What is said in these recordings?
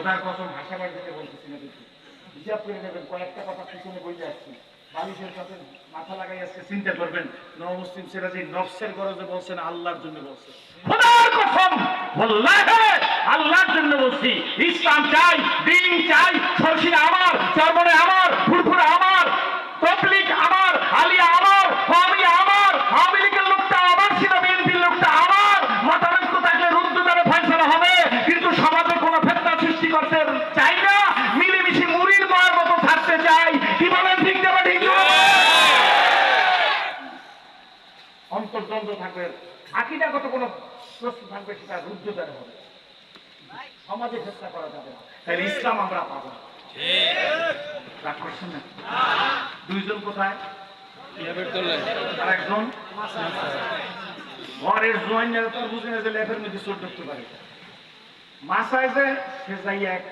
খোদার কসম হাসাবার থেকে বলতেছি না কিছু হিসাব করে নেবেন, কয়েকটা কথা পিছনে বইতে আসছি। বালিশের সাথে মাথা লাগাই আজকে চিন্তা করবেন। নবমুসলিম সিরাজি নফসের গরজে বলছেন, আল্লাহর জন্য বলছে। আল্লাহর জন্য বলছি, ইসলাম চাই, দিন চাই সরসিনা আমার চরমনে আমার ফুরফুরা আমার তবলিক আমার আলিয়া আমার হামিয়া আমার আওয়ামী লীগের লোকটা আমার ছিল বিএনপির লোকটা আমার মতানৈক্য থাকলে রুদ্ধদ্বারে ফয়সলা হবে কিন্তু সমাজে কোনো ফেতনা সৃষ্টি করতে চাই না, মিলেমিশে মুড়ির মার মতো থাকতে চাই। কি বলেন, ঠিক যাবে ঠিক অন্তর্দ্বন্দ্ব থাকবে। আকিদাগত কোনো প্রশ্ন থাকবে সেটা রুদ্ধদ্বারে হবে সমাজে চেষ্টা করা যাবে না। তাহলে ইসলাম আমরা পাবো না। দুইজন কোথায়? আর একজন ঘরের জোয়াইনের তো বুঝে না যে লেফের মধ্যে চোর ঢুকতে পারে। যে সে যাই এক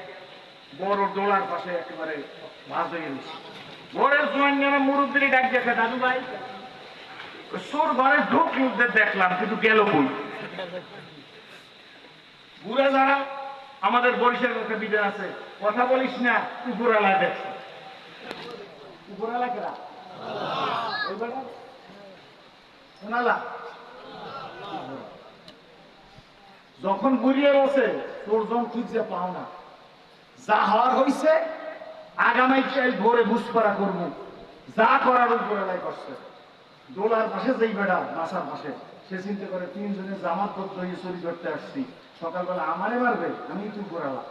বড় ডোলার পাশে একেবারে হয়ে গেছে ঘরের মুরব্বী ডাক দাদু ভাই ঘরে ঢুক দেখলাম কিন্তু গেল কই? বুড়া যারা আমাদের বরিশাল একটা বিধান আছে কথা বলিস না তুই উপরালায় দেখছে। উপরালা কেরা? ওই যখন বুড়িয়ে বসে তোর জন খুঁজছে পাও না। যা হওয়ার হইছে, আগামী ভোরে বুঝপাড়া করব যা করার উপরালাই করছে। দোলার পাশে যেই বেড়া বাসার পাশে, সে চিন্তা করে, তিনজনে জামাত বদ্ধ হয়ে চুরি করতে আসছি। সকালবেলা আমারে মারবে, আমি তুই ঘোরালাম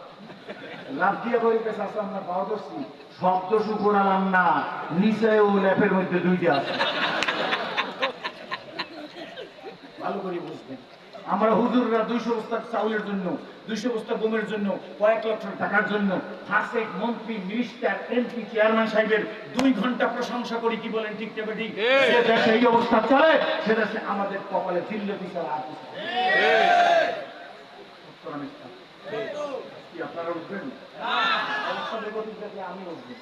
লাভ দিয়ে বই পেছে আসলে আমরা পাওয়া করছি শব্দ শু করালাম না, নিচে ও ল্যাপের মধ্যে দুইটা আছে। ভালো করে বুঝবেন। আমরা হুজুররা দুইশো বস্তা চাউলের জন্য দুইশো বস্তা গমের জন্য কয়েক লক্ষ টাকার জন্য হাসেক মন্ত্রী মিনিস্টার এমপি চেয়ারম্যান সাহেবের দুই ঘণ্টা প্রশংসা করি কি বলেন ঠিক তবে ঠিক যে দেশে এই অবস্থা চলে সে দেশে আমাদের কপালে আমি ইসলাম। কি আপনারা উঠবেন? আছে আমি উঠবো।